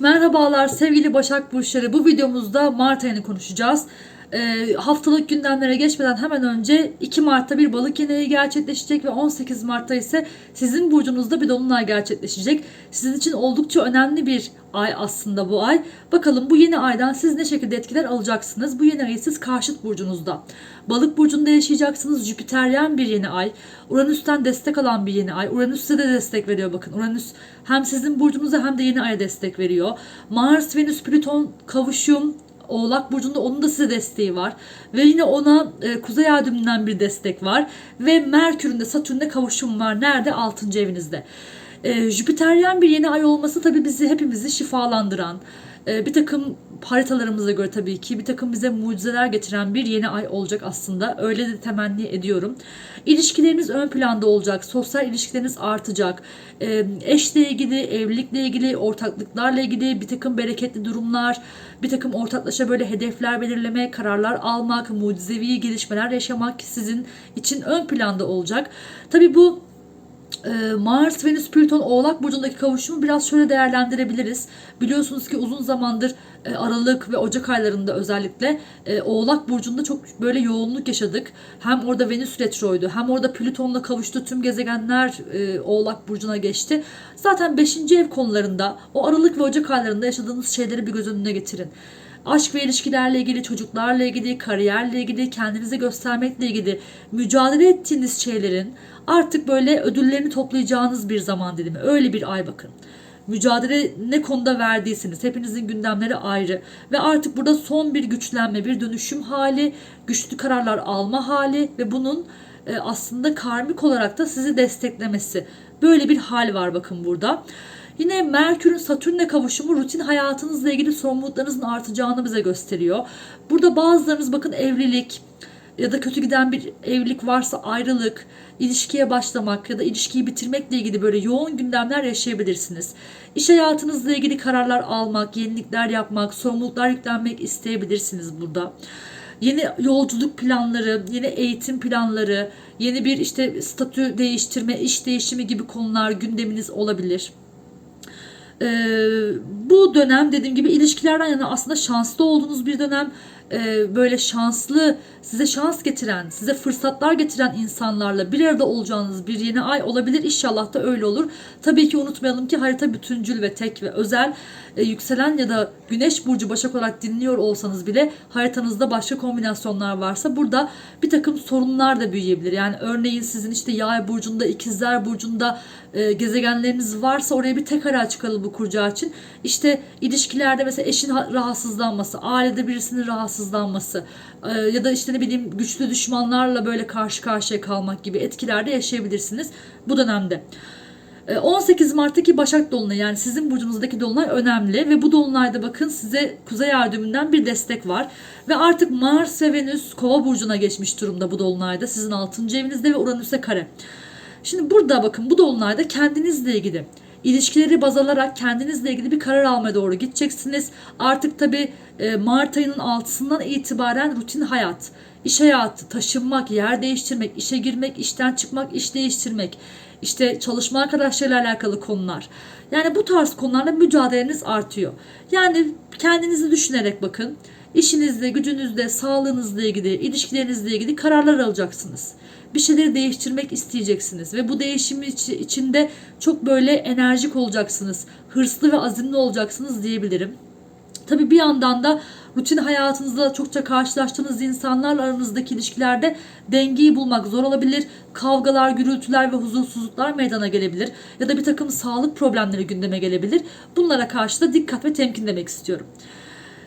Merhabalar sevgili Başak Burçları. Bu videomuzda Mart ayını konuşacağız. Ee, haftalık gündemlere geçmeden hemen önce 2 Mart'ta bir balık yeneği gerçekleşecek ve 18 Mart'ta ise sizin burcunuzda bir dolunay gerçekleşecek. Sizin için oldukça önemli bir ay aslında bu ay. Bakalım bu yeni aydan siz ne şekilde etkiler alacaksınız? Bu yeni ayı siz karşıt burcunuzda. Balık burcunda yaşayacaksınız. Jüpiteryen bir yeni ay. Uranüs'ten destek alan bir yeni ay. Uranüs size de destek veriyor bakın. Uranüs hem sizin burcunuza hem de yeni aya destek veriyor. Mars, Venüs, Plüton kavuşum Oğlak Burcu'nda onun da size desteği var. Ve yine ona e, Kuzey düğümünden bir destek var. Ve Merkür'ün de Satürn'de kavuşum var. Nerede? 6. evinizde. E, Jüpiteryen bir yeni ay olması tabii bizi hepimizi şifalandıran, e, bir takım haritalarımıza göre tabii ki bir takım bize mucizeler getiren bir yeni ay olacak aslında. Öyle de temenni ediyorum. İlişkileriniz ön planda olacak. Sosyal ilişkileriniz artacak. E, eşle ilgili, evlilikle ilgili, ortaklıklarla ilgili bir takım bereketli durumlar, bir takım ortaklaşa böyle hedefler belirleme, kararlar almak, mucizevi gelişmeler yaşamak sizin için ön planda olacak. Tabii bu e, Mars, Venüs, Plüton, Oğlak Burcu'ndaki kavuşumu biraz şöyle değerlendirebiliriz. Biliyorsunuz ki uzun zamandır e, Aralık ve Ocak aylarında özellikle e, Oğlak Burcu'nda çok böyle yoğunluk yaşadık. Hem orada Venüs retroydu hem orada Plüton'la kavuştu. Tüm gezegenler e, Oğlak Burcu'na geçti. Zaten 5. ev konularında o Aralık ve Ocak aylarında yaşadığınız şeyleri bir göz önüne getirin aşk ve ilişkilerle ilgili, çocuklarla ilgili, kariyerle ilgili, kendinizi göstermekle ilgili mücadele ettiğiniz şeylerin artık böyle ödüllerini toplayacağınız bir zaman dilimi. Öyle bir ay bakın. Mücadele ne konuda verdiyseniz hepinizin gündemleri ayrı ve artık burada son bir güçlenme, bir dönüşüm hali, güçlü kararlar alma hali ve bunun e, aslında karmik olarak da sizi desteklemesi. Böyle bir hal var bakın burada. Yine Merkür'ün Satürn'le kavuşumu rutin hayatınızla ilgili sorumluluklarınızın artacağını bize gösteriyor. Burada bazılarınız bakın evlilik ya da kötü giden bir evlilik varsa ayrılık, ilişkiye başlamak ya da ilişkiyi bitirmekle ilgili böyle yoğun gündemler yaşayabilirsiniz. İş hayatınızla ilgili kararlar almak, yenilikler yapmak, sorumluluklar yüklenmek isteyebilirsiniz burada yeni yolculuk planları, yeni eğitim planları, yeni bir işte statü değiştirme, iş değişimi gibi konular gündeminiz olabilir. Ee, bu dönem dediğim gibi ilişkilerden yana aslında şanslı olduğunuz bir dönem. Ee, böyle şanslı, size şans getiren, size fırsatlar getiren insanlarla bir arada olacağınız bir yeni ay olabilir. İnşallah da öyle olur. Tabii ki unutmayalım ki harita bütüncül ve tek ve özel. Ee, yükselen ya da güneş burcu başak olarak dinliyor olsanız bile haritanızda başka kombinasyonlar varsa burada bir takım sorunlar da büyüyebilir. Yani örneğin sizin işte yay burcunda, ikizler burcunda e, gezegenleriniz varsa oraya bir tek ara çıkalım bu kuracağı için. İşte ilişkilerde mesela eşin rahatsızlanması, ailede birisinin rahatsızlanması e, ya da işte ne bileyim güçlü düşmanlarla böyle karşı karşıya kalmak gibi etkilerde yaşayabilirsiniz bu dönemde. 18 Mart'taki Başak Dolunayı yani sizin burcunuzdaki Dolunay önemli ve bu Dolunay'da bakın size Kuzey Ay düğümünden bir destek var. Ve artık Mars ve Venüs Kova burcuna geçmiş durumda bu Dolunay'da sizin 6. evinizde ve Uranüs'e kare. Şimdi burada bakın bu Dolunay'da kendinizle ilgili ilişkileri baz alarak kendinizle ilgili bir karar almaya doğru gideceksiniz. Artık tabi Mart ayının 6'sından itibaren rutin hayat, iş hayatı, taşınmak, yer değiştirmek, işe girmek, işten çıkmak, iş değiştirmek, işte çalışma arkadaşlarıyla alakalı konular. Yani bu tarz konularla mücadeleniz artıyor. Yani kendinizi düşünerek bakın. İşinizle, gücünüzle, sağlığınızla ilgili, ilişkilerinizle ilgili kararlar alacaksınız. Bir şeyleri değiştirmek isteyeceksiniz ve bu değişim içinde çok böyle enerjik olacaksınız. Hırslı ve azimli olacaksınız diyebilirim. Tabii bir yandan da rutin hayatınızda çokça karşılaştığınız insanlarla aranızdaki ilişkilerde dengeyi bulmak zor olabilir. Kavgalar, gürültüler ve huzursuzluklar meydana gelebilir. Ya da bir takım sağlık problemleri gündeme gelebilir. Bunlara karşı da dikkat ve temkin demek istiyorum.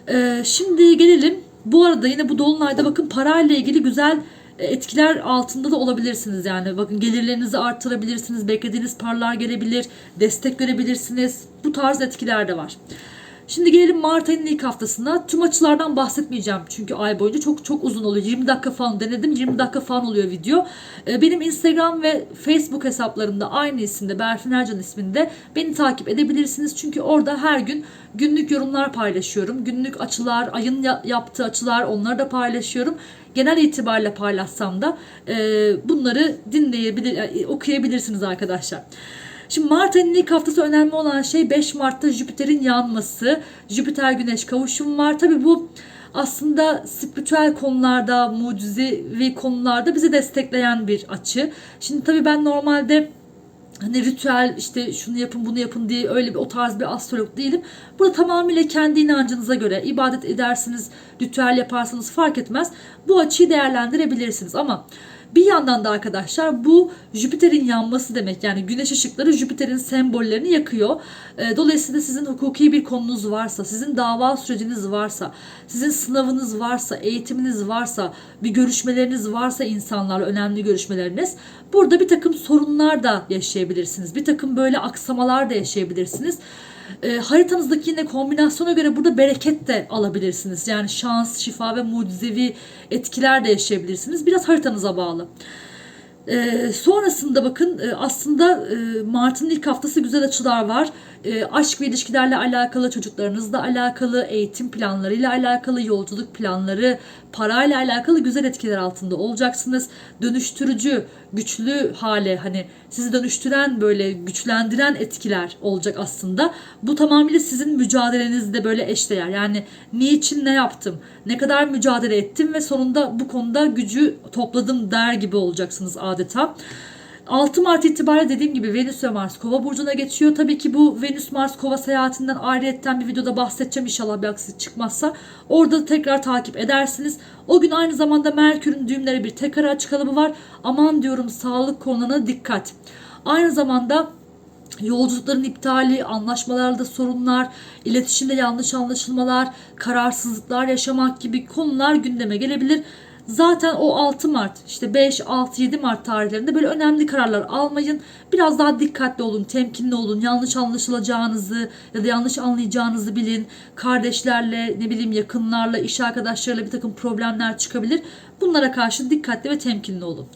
Ee, şimdi gelelim. Bu arada yine bu dolunayda bakın parayla ilgili güzel e, etkiler altında da olabilirsiniz yani. Bakın gelirlerinizi arttırabilirsiniz, beklediğiniz paralar gelebilir, destek görebilirsiniz. Bu tarz etkiler de var. Şimdi gelelim Mart ayının ilk haftasına. Tüm açılardan bahsetmeyeceğim çünkü ay boyunca çok çok uzun oluyor. 20 dakika falan denedim. 20 dakika falan oluyor video. Ee, benim Instagram ve Facebook hesaplarımda aynı isimde Berfin Ercan isminde beni takip edebilirsiniz. Çünkü orada her gün günlük yorumlar paylaşıyorum. Günlük açılar, ayın yaptığı açılar onları da paylaşıyorum. Genel itibariyle paylaşsam da e, bunları dinleyebilir, okuyabilirsiniz arkadaşlar. Şimdi Mart ayının ilk haftası önemli olan şey 5 Mart'ta Jüpiter'in yanması. Jüpiter Güneş kavuşum var. Tabi bu aslında spiritüel konularda, mucizevi konularda bizi destekleyen bir açı. Şimdi tabii ben normalde hani ritüel işte şunu yapın bunu yapın diye öyle bir o tarz bir astrolog değilim. Burada tamamıyla kendi inancınıza göre ibadet edersiniz, ritüel yaparsanız fark etmez. Bu açıyı değerlendirebilirsiniz ama bir yandan da arkadaşlar bu Jüpiter'in yanması demek. Yani güneş ışıkları Jüpiter'in sembollerini yakıyor. E, Dolayısıyla sizin hukuki bir konunuz varsa, sizin dava süreciniz varsa, sizin sınavınız varsa, eğitiminiz varsa, bir görüşmeleriniz varsa insanlarla önemli görüşmeleriniz. Burada bir takım sorunlar da yaşayabilirsiniz. Bir takım böyle aksamalar da yaşayabilirsiniz. E, haritanızdaki yine kombinasyona göre burada bereket de alabilirsiniz. Yani şans, şifa ve mucizevi etkiler de yaşayabilirsiniz. Biraz haritanıza bağlı. E, sonrasında bakın e, aslında e, Mart'ın ilk haftası güzel açılar var. E, aşk ve ilişkilerle alakalı, çocuklarınızla alakalı, eğitim planlarıyla alakalı, yolculuk planları, parayla alakalı güzel etkiler altında olacaksınız. Dönüştürücü, güçlü hale hani sizi dönüştüren böyle güçlendiren etkiler olacak aslında. Bu tamamıyla sizin mücadelenizde böyle eşdeğer. Yani niçin ne yaptım, ne kadar mücadele ettim ve sonunda bu konuda gücü topladım der gibi olacaksınız adeta. 6 Mart itibariyle dediğim gibi Venüs ve Mars Kova burcuna geçiyor. Tabii ki bu Venüs Mars Kova seyahatinden ayrıyetten bir videoda bahsedeceğim inşallah bir aksilik çıkmazsa. Orada da tekrar takip edersiniz. O gün aynı zamanda Merkür'ün düğümleri bir tek ara açık kalıbı var. Aman diyorum sağlık konularına dikkat. Aynı zamanda yolculukların iptali, anlaşmalarda sorunlar, iletişimde yanlış anlaşılmalar, kararsızlıklar yaşamak gibi konular gündeme gelebilir. Zaten o 6 Mart işte 5, 6, 7 Mart tarihlerinde böyle önemli kararlar almayın. Biraz daha dikkatli olun, temkinli olun. Yanlış anlaşılacağınızı ya da yanlış anlayacağınızı bilin. Kardeşlerle, ne bileyim yakınlarla, iş arkadaşlarıyla bir takım problemler çıkabilir. Bunlara karşı dikkatli ve temkinli olun.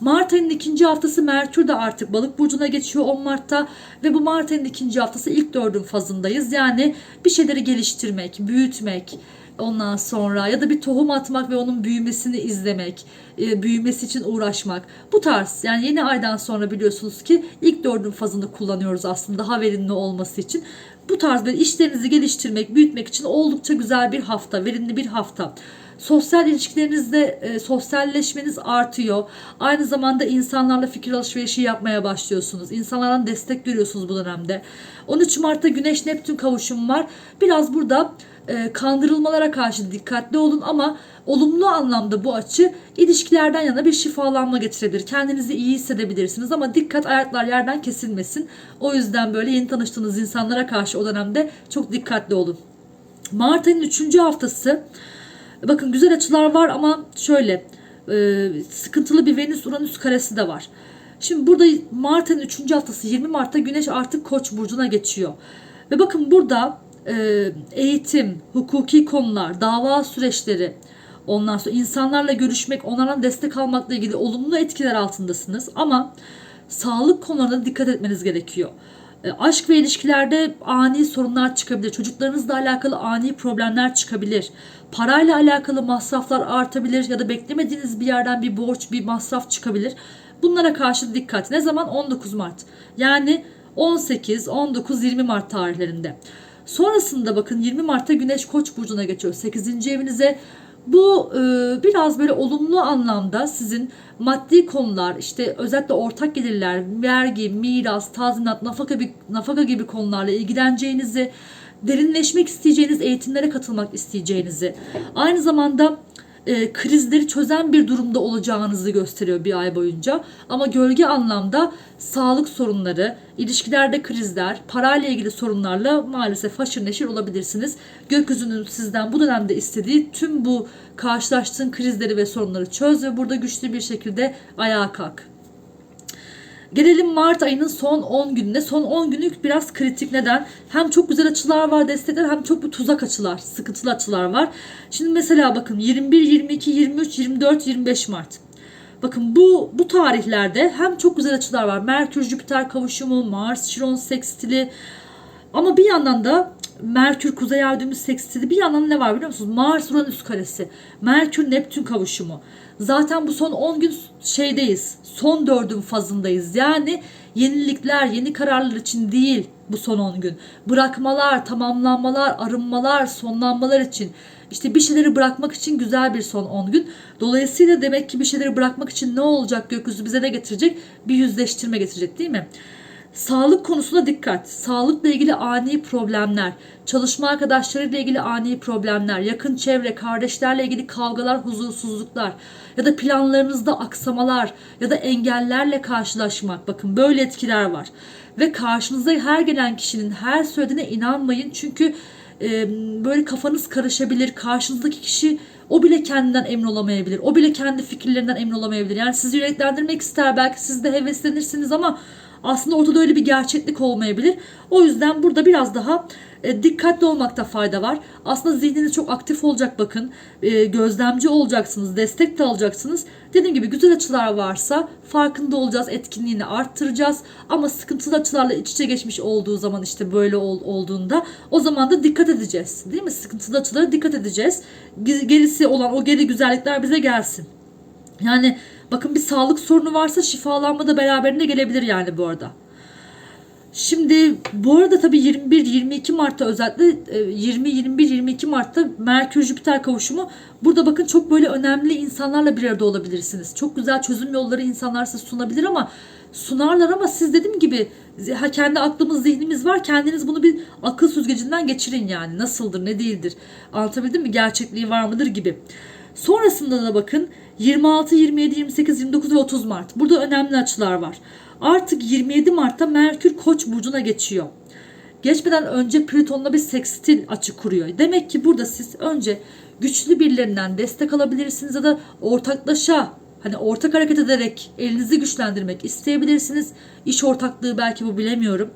Mart ayının ikinci haftası Merkür de artık balık burcuna geçiyor 10 Mart'ta ve bu Mart ayının ikinci haftası ilk dördün fazındayız. Yani bir şeyleri geliştirmek, büyütmek, ondan sonra ya da bir tohum atmak ve onun büyümesini izlemek, e, büyümesi için uğraşmak. Bu tarz yani yeni aydan sonra biliyorsunuz ki ilk dördün fazını kullanıyoruz aslında daha verimli olması için. Bu tarz böyle işlerinizi geliştirmek, büyütmek için oldukça güzel bir hafta, verimli bir hafta. Sosyal ilişkilerinizde e, sosyalleşmeniz artıyor. Aynı zamanda insanlarla fikir alışverişi yapmaya başlıyorsunuz. İnsanlardan destek görüyorsunuz bu dönemde. 13 Mart'ta Güneş Neptün kavuşumu var. Biraz burada e, kandırılmalara karşı dikkatli olun ama olumlu anlamda bu açı ilişkilerden yana bir şifalanma getirebilir. Kendinizi iyi hissedebilirsiniz ama dikkat ayaklar yerden kesilmesin. O yüzden böyle yeni tanıştığınız insanlara karşı o dönemde çok dikkatli olun. Mart ayının 3. haftası bakın güzel açılar var ama şöyle e, sıkıntılı bir Venüs Uranüs karesi de var. Şimdi burada Mart ayının 3. haftası 20 Mart'ta Güneş artık Koç burcuna geçiyor. Ve bakın burada eğitim, hukuki konular, dava süreçleri, ondan sonra insanlarla görüşmek, onlardan destek almakla ilgili olumlu etkiler altındasınız. Ama sağlık konularına dikkat etmeniz gerekiyor. E, aşk ve ilişkilerde ani sorunlar çıkabilir. Çocuklarınızla alakalı ani problemler çıkabilir. Parayla alakalı masraflar artabilir ya da beklemediğiniz bir yerden bir borç, bir masraf çıkabilir. Bunlara karşı dikkat. Ne zaman? 19 Mart. Yani 18, 19, 20 Mart tarihlerinde. Sonrasında bakın 20 Mart'ta Güneş Koç burcuna geçiyor 8. evinize. Bu e, biraz böyle olumlu anlamda sizin maddi konular işte özellikle ortak gelirler, vergi, miras, tazminat, nafaka gibi, nafaka gibi konularla ilgileneceğinizi, derinleşmek isteyeceğiniz eğitimlere katılmak isteyeceğinizi, aynı zamanda e, krizleri çözen bir durumda olacağınızı gösteriyor bir ay boyunca. Ama gölge anlamda sağlık sorunları, ilişkilerde krizler, parayla ilgili sorunlarla maalesef haşır neşir olabilirsiniz. Gökyüzünün sizden bu dönemde istediği tüm bu karşılaştığın krizleri ve sorunları çöz ve burada güçlü bir şekilde ayağa kalk. Gelelim Mart ayının son 10 gününe. Son 10 günlük biraz kritik. Neden? Hem çok güzel açılar var destekler hem çok bir tuzak açılar, sıkıntılı açılar var. Şimdi mesela bakın 21, 22, 23, 24, 25 Mart. Bakın bu bu tarihlerde hem çok güzel açılar var. Merkür Jüpiter kavuşumu, Mars Şiron sekstili. Ama bir yandan da Merkür Kuzey Ay düğümü. Bir yandan ne var biliyor musunuz? Mars Uranüs karesi. Merkür Neptün kavuşumu. Zaten bu son 10 gün şeydeyiz. Son dördün fazındayız. Yani Yenilikler, yeni kararlar için değil bu son 10 gün. Bırakmalar, tamamlanmalar, arınmalar, sonlanmalar için. İşte bir şeyleri bırakmak için güzel bir son 10 gün. Dolayısıyla demek ki bir şeyleri bırakmak için ne olacak gökyüzü bize ne getirecek? Bir yüzleştirme getirecek değil mi? Sağlık konusuna dikkat. Sağlıkla ilgili ani problemler, çalışma arkadaşlarıyla ilgili ani problemler, yakın çevre, kardeşlerle ilgili kavgalar, huzursuzluklar ya da planlarınızda aksamalar ya da engellerle karşılaşmak. Bakın böyle etkiler var. Ve karşınıza her gelen kişinin her söylediğine inanmayın. Çünkü e, böyle kafanız karışabilir. Karşınızdaki kişi o bile kendinden emin olamayabilir. O bile kendi fikirlerinden emin olamayabilir. Yani sizi yüreklendirmek ister. Belki siz de heveslenirsiniz ama aslında ortada öyle bir gerçeklik olmayabilir. O yüzden burada biraz daha e, dikkatli olmakta fayda var. Aslında zihniniz çok aktif olacak bakın. E, gözlemci olacaksınız, destek de alacaksınız. Dediğim gibi güzel açılar varsa farkında olacağız, etkinliğini arttıracağız. Ama sıkıntılı açılarla iç içe geçmiş olduğu zaman işte böyle ol, olduğunda o zaman da dikkat edeceğiz. Değil mi? Sıkıntılı açılara dikkat edeceğiz. Gerisi olan o geri güzellikler bize gelsin. Yani bakın bir sağlık sorunu varsa şifalanma da beraberinde gelebilir yani bu arada. Şimdi bu arada tabii 21-22 Mart'ta özellikle 20-21-22 Mart'ta Merkür Jüpiter kavuşumu burada bakın çok böyle önemli insanlarla bir arada olabilirsiniz. Çok güzel çözüm yolları insanlar size sunabilir ama sunarlar ama siz dediğim gibi kendi aklımız zihnimiz var kendiniz bunu bir akıl süzgecinden geçirin yani nasıldır ne değildir anlatabildim mi gerçekliği var mıdır gibi. Sonrasında da bakın 26, 27, 28, 29 ve 30 Mart. Burada önemli açılar var. Artık 27 Mart'ta Merkür Koç burcuna geçiyor. Geçmeden önce Plüton'la bir sekstil açı kuruyor. Demek ki burada siz önce güçlü birilerinden destek alabilirsiniz ya da ortaklaşa hani ortak hareket ederek elinizi güçlendirmek isteyebilirsiniz. İş ortaklığı belki bu bilemiyorum.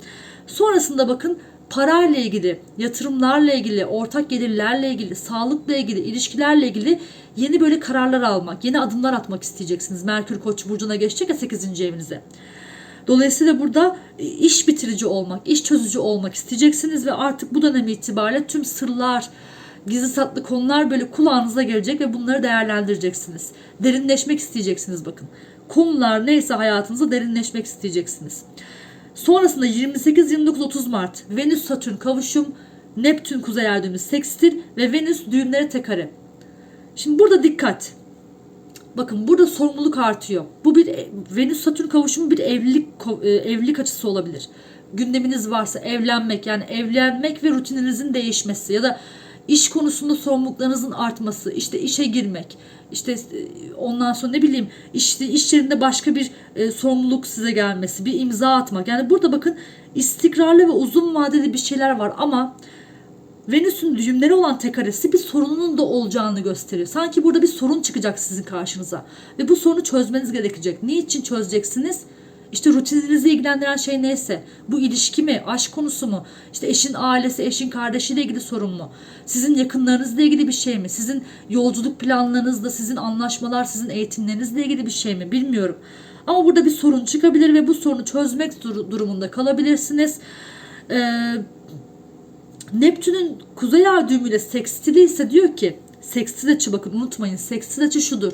Sonrasında bakın parayla ilgili, yatırımlarla ilgili, ortak gelirlerle ilgili, sağlıkla ilgili, ilişkilerle ilgili yeni böyle kararlar almak, yeni adımlar atmak isteyeceksiniz. Merkür Koç burcuna geçecek ya 8. evinize. Dolayısıyla burada iş bitirici olmak, iş çözücü olmak isteyeceksiniz ve artık bu dönem itibariyle tüm sırlar, gizli saklı konular böyle kulağınıza gelecek ve bunları değerlendireceksiniz. Derinleşmek isteyeceksiniz bakın. Konular neyse hayatınızda derinleşmek isteyeceksiniz. Sonrasında 28, 29, 30 Mart Venüs Satürn kavuşum, Neptün kuzey ay düğümü ve Venüs düğümlere tekare. Şimdi burada dikkat. Bakın burada sorumluluk artıyor. Bu bir Venüs Satürn kavuşumu bir evlilik e, evlilik açısı olabilir. Gündeminiz varsa evlenmek yani evlenmek ve rutininizin değişmesi ya da iş konusunda sorumluluklarınızın artması, işte işe girmek, işte e, ondan sonra ne bileyim işte iş yerinde başka bir e, sorumluluk size gelmesi, bir imza atmak. Yani burada bakın istikrarlı ve uzun vadeli bir şeyler var ama Venüs'ün düğümleri olan tek karesi bir sorunun da olacağını gösteriyor. Sanki burada bir sorun çıkacak sizin karşınıza. Ve bu sorunu çözmeniz gerekecek. Niçin çözeceksiniz? İşte rutininizi ilgilendiren şey neyse. Bu ilişki mi? Aşk konusu mu? İşte eşin ailesi, eşin kardeşiyle ilgili sorun mu? Sizin yakınlarınızla ilgili bir şey mi? Sizin yolculuk planlarınızla, sizin anlaşmalar, sizin eğitimlerinizle ilgili bir şey mi? Bilmiyorum. Ama burada bir sorun çıkabilir ve bu sorunu çözmek durumunda kalabilirsiniz. Ee, Neptün'ün kuzey ay düğümüyle sekstili ise diyor ki sekstil açı bakın unutmayın sekstil açı şudur.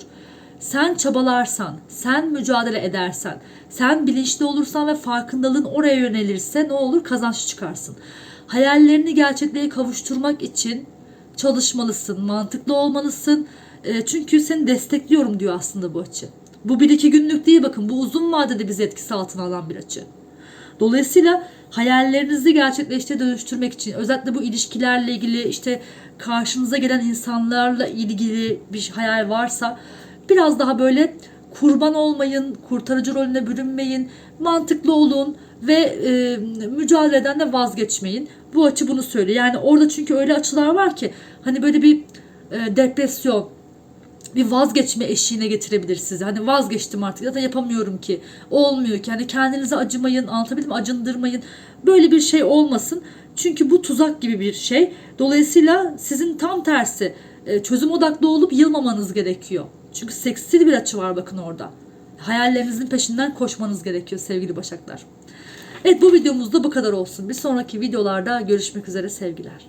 Sen çabalarsan, sen mücadele edersen, sen bilinçli olursan ve farkındalığın oraya yönelirse ne olur kazanç çıkarsın. Hayallerini gerçekliğe kavuşturmak için çalışmalısın, mantıklı olmalısın. E, çünkü seni destekliyorum diyor aslında bu açı. Bu bir iki günlük değil bakın bu uzun vadede bizi etkisi altına alan bir açı. Dolayısıyla hayallerinizi gerçekleştiğe dönüştürmek için özellikle bu ilişkilerle ilgili işte karşınıza gelen insanlarla ilgili bir hayal varsa biraz daha böyle kurban olmayın, kurtarıcı rolüne bürünmeyin, mantıklı olun ve e, mücadeleden de vazgeçmeyin. Bu açı bunu söylüyor. Yani orada çünkü öyle açılar var ki hani böyle bir e, depresyon, bir vazgeçme eşiğine getirebilir sizi. Hani vazgeçtim artık da yapamıyorum ki. Olmuyor ki. Hani kendinize acımayın, anlatabildim? Acındırmayın. Böyle bir şey olmasın. Çünkü bu tuzak gibi bir şey. Dolayısıyla sizin tam tersi e, çözüm odaklı olup yılmamanız gerekiyor. Çünkü seksili bir açı var bakın orada. Hayallerinizin peşinden koşmanız gerekiyor sevgili başaklar. Evet bu videomuzda bu kadar olsun. Bir sonraki videolarda görüşmek üzere sevgiler.